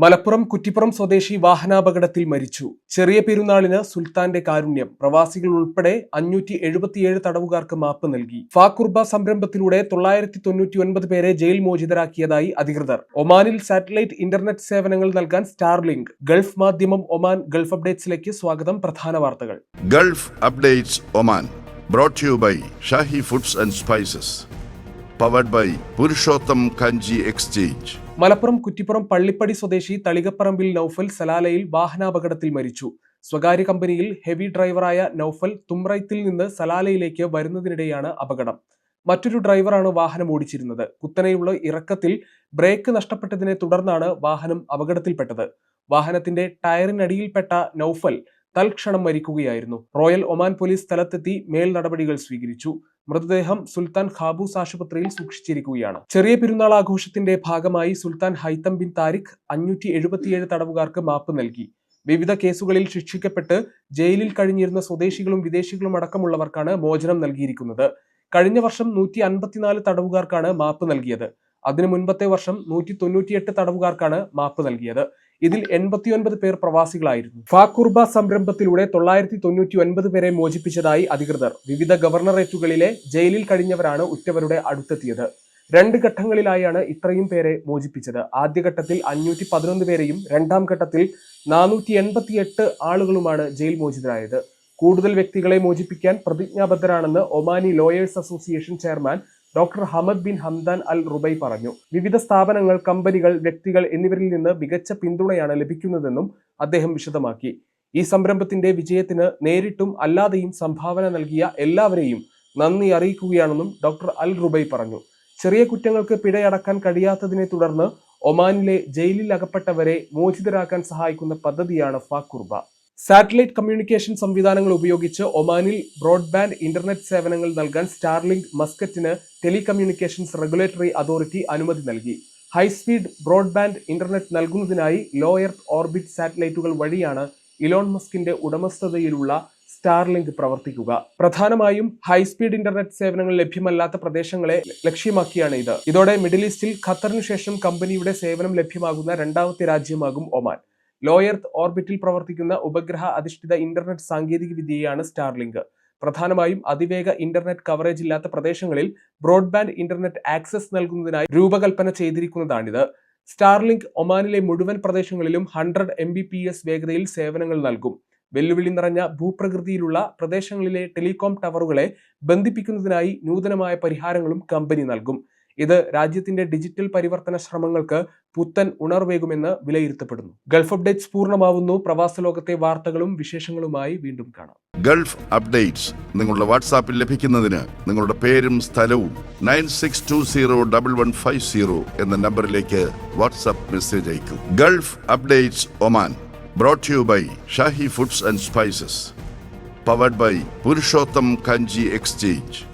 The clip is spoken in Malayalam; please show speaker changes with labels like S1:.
S1: മലപ്പുറം കുറ്റിപ്പുറം സ്വദേശി വാഹനാപകടത്തിൽ മരിച്ചു. ചെറിയ പെരുന്നാളിന് സുൽത്താന്റെ കാരുണ്യം പ്രവാസികൾ ഉൾപ്പെടെ അഞ്ഞൂറ്റി എഴുപത്തിയേഴ് തടവുകാർക്ക് മാപ്പ് നൽകി. ഫാക്കുർബ സംരംഭത്തിലൂടെ തൊള്ളായിരത്തി തൊണ്ണൂറ്റി ഒൻപത് പേരെ ജയിൽ മോചിതരാക്കിയതായി അധികൃതർ. ഒമാനിൽ സാറ്റലൈറ്റ് ഇന്റർനെറ്റ് സേവനങ്ങൾ നൽകാൻ Starlink. Gulf Madhyamam Oman Gulf അപ്ഡേറ്റ്സിലേക്ക് സ്വാഗതം. പ്രധാന വാർത്തകൾ.
S2: Gulf updates Oman brought to by by foods and spices powered by Purushottam Kanji exchange.
S1: Malappuram Kuttippuram Pallippadi സ്വദേശി തളികപ്പറമ്പിൽ നൌഫൽ സലാലയിൽ വാഹനാപകടത്തിൽ മരിച്ചു. സ്വകാര്യ കമ്പനിയിൽ ഹെവി ഡ്രൈവറായ നൌഫൽ തുമ്രൈത്തിൽ നിന്ന് സലാലയിലേക്ക് വരുന്നതിനിടെയാണ് അപകടം. മറ്റൊരു ഡ്രൈവറാണ് വാഹനം ഓടിച്ചിരുന്നത്. കുത്തനെയുള്ള ഇറക്കത്തിൽ ബ്രേക്ക് നഷ്ടപ്പെട്ടതിനെ തുടർന്നാണ് വാഹനം അപകടത്തിൽപ്പെട്ടത്. വാഹനത്തിന്റെ ടയറിനടിയിൽപ്പെട്ട നൌഫൽ തൽക്ഷണം മരിക്കുകയായിരുന്നു. റോയൽ ഒമാൻ പോലീസ് സ്ഥലത്തെത്തി മേൽ നടപടികൾ സ്വീകരിച്ചു. മൃതദേഹം സുൽത്താൻ ഖാബൂസ് ആശുപത്രിയിൽ സൂക്ഷിച്ചിരിക്കുകയാണ്. ചെറിയ പെരുന്നാൾ ആഘോഷത്തിന്റെ ഭാഗമായി സുൽത്താൻ ഹൈത്തം ബിൻ താരിഖ് അഞ്ഞൂറ്റി എഴുപത്തിയേഴ് തടവുകാർക്ക് മാപ്പ് നൽകി. വിവിധ കേസുകളിൽ ശിക്ഷിക്കപ്പെട്ട് ജയിലിൽ കഴിഞ്ഞിരുന്ന സ്വദേശികളും വിദേശികളും അടക്കമുള്ളവർക്കാണ് മോചനം നൽകിയിരിക്കുന്നത്. കഴിഞ്ഞ വർഷം നൂറ്റി അൻപത്തിനാല് തടവുകാർക്കാണ് മാപ്പ് നൽകിയത്. അതിനു മുൻപത്തെ വർഷം നൂറ്റി തൊണ്ണൂറ്റിയെട്ട് തടവുകാർക്കാണ് മാപ്പ് നൽകിയത്. ഇതിൽ എൺപത്തിയൊൻപത് പേർ പ്രവാസികളായിരുന്നു. ഫാക്കുർബ സംരംഭത്തിലൂടെ തൊള്ളായിരത്തി തൊണ്ണൂറ്റി ഒൻപത് പേരെ മോചിപ്പിച്ചതായി അധികൃതർ. വിവിധ ഗവർണറേറ്റുകളിലെ ജയിലിൽ കഴിഞ്ഞവരാണ് ഉറ്റവരുടെ അടുത്തെത്തിയത്. രണ്ട് ഘട്ടങ്ങളിലായാണ് ഇത്രയും പേരെ മോചിപ്പിച്ചത്. ആദ്യഘട്ടത്തിൽ അഞ്ഞൂറ്റി പതിനൊന്ന് പേരെയും രണ്ടാം ഘട്ടത്തിൽ നാനൂറ്റി എൺപത്തിയെട്ട് ആളുകളുമാണ് ജയിൽ മോചിതരായത്. കൂടുതൽ വ്യക്തികളെ മോചിപ്പിക്കാൻ പ്രതിജ്ഞാബദ്ധരാണെന്ന് Omani lawyers association chairman doctor Hamad bin Hamdan Al Rubai പറഞ്ഞു. വിവിധ സ്ഥാപനങ്ങൾ കമ്പനികൾ വ്യക്തികൾ എന്നിവരിൽ നിന്ന് മികച്ച പിന്തുണയാണ് ലഭിക്കുന്നതെന്നും അദ്ദേഹം വിശദമാക്കി. ഈ സംരംഭത്തിന്റെ വിജയത്തിന് നേരിട്ടും അല്ലാതെയും സംഭാവന നൽകിയ എല്ലാവരെയും നന്ദി അറിയിക്കുകയാണെന്നും ഡോക്ടർ അൽ റുബൈ പറഞ്ഞു. ചെറിയ കുറ്റങ്ങൾക്ക് പിഴയടക്കാൻ കഴിയാത്തതിനെ തുടർന്ന് ഒമാനിലെ ജയിലിൽ അകപ്പെട്ടവരെ മോചിതരാക്കാൻ സഹായിക്കുന്ന പദ്ധതിയാണ് ഫാക്കുർബ സാറ്റലൈറ്റ് കമ്മ്യൂണിക്കേഷൻ സംവിധാനങ്ങൾ ഉപയോഗിച്ച് ഒമാനിൽ ബ്രോഡ്ബാൻഡ് ഇന്റർനെറ്റ് സേവനങ്ങൾ നൽകാൻ സ്റ്റാർലിങ്ക് മസ്കറ്റിന് ടെലികമ്മ്യൂണിക്കേഷൻസ് റെഗുലേറ്ററി അതോറിറ്റി അനുമതി നൽകി. ഹൈസ്പീഡ് ബ്രോഡ്ബാൻഡ് ഇന്റർനെറ്റ് നൽകുന്നതിനായി ലോ എർത്ത് ഓർബിറ്റ് സാറ്റലൈറ്റുകൾ വഴിയാണ് ഇലോൺ മസ്കിന്റെ ഉടമസ്ഥതയിലുള്ള സ്റ്റാർലിങ്ക് പ്രവർത്തിക്കുക. പ്രധാനമായും ഹൈസ്പീഡ് ഇന്റർനെറ്റ് സേവനങ്ങൾ ലഭ്യമല്ലാത്ത പ്രദേശങ്ങളെ ലക്ഷ്യമാക്കിയാണ് ഇത്. ഇതോടെ മിഡിൽ ഈസ്റ്റിൽ ഖത്തറിനു ശേഷം കമ്പനിയുടെ സേവനം ലഭ്യമാകുന്ന രണ്ടാമത്തെ രാജ്യമാകും ഒമാൻ. ലോയർത്ത് ഓർബിറ്റിൽ പ്രവർത്തിക്കുന്ന ഉപഗ്രഹ അധിഷ്ഠിത ഇന്റർനെറ്റ് സാങ്കേതിക വിദ്യയാണ് സ്റ്റാർലിങ്ക് പ്രധാനമായും അതിവേഗ ഇന്റർനെറ്റ് കവറേജ് ഇല്ലാത്ത പ്രദേശങ്ങളിൽ ബ്രോഡ്ബാൻഡ് ഇന്റർനെറ്റ് ആക്സസ് നൽകുന്നതിനായി രൂപകൽപ്പന ചെയ്തിരിക്കുന്നതാണിത്. സ്റ്റാർലിങ്ക് ഒമാനിലെ മുഴുവൻ പ്രദേശങ്ങളിലും hundred M B P S വേഗതയിൽ സേവനങ്ങൾ നൽകും. വെല്ലുവിളി നിറഞ്ഞ ഭൂപ്രകൃതിയിലുള്ള പ്രദേശങ്ങളിലെ ടെലികോം ടവറുകളെ ബന്ധിപ്പിക്കുന്നതിനായി നൂതനമായ പരിഹാരങ്ങളും കമ്പനി നൽകും. ഇത് രാജ്യത്തിന്റെ ഡിജിറ്റൽ പരിവർത്തന ശ്രമങ്ങൾക്ക് പുത്തൻ ഉണർവേകുമെന്ന് വിലയിരുത്തപ്പെടുന്നു. ഗൾഫ് അപ്ഡേറ്റ്സ് പൂർണമാവുന്നു. പ്രവാസ ലോകത്തെ വാർത്തകളും വിശേഷങ്ങളുമായി വീണ്ടും കാണാം.
S2: ഗൾഫ് അപ്ഡേറ്റ്സ് നിങ്ങളുടെ വാട്സാപ്പിൽ ലഭിക്കുന്നതിന് നിങ്ങളുടെ പേരും സ്ഥലവും nine six two zero double one five zero എന്ന നമ്പറിലേക്ക് വാട്സാപ്പ് മെസ്സേജ് അയക്കും. Gulf updates Oman brought you by Shahi foods and spices powered by Purushottam Kanji exchange.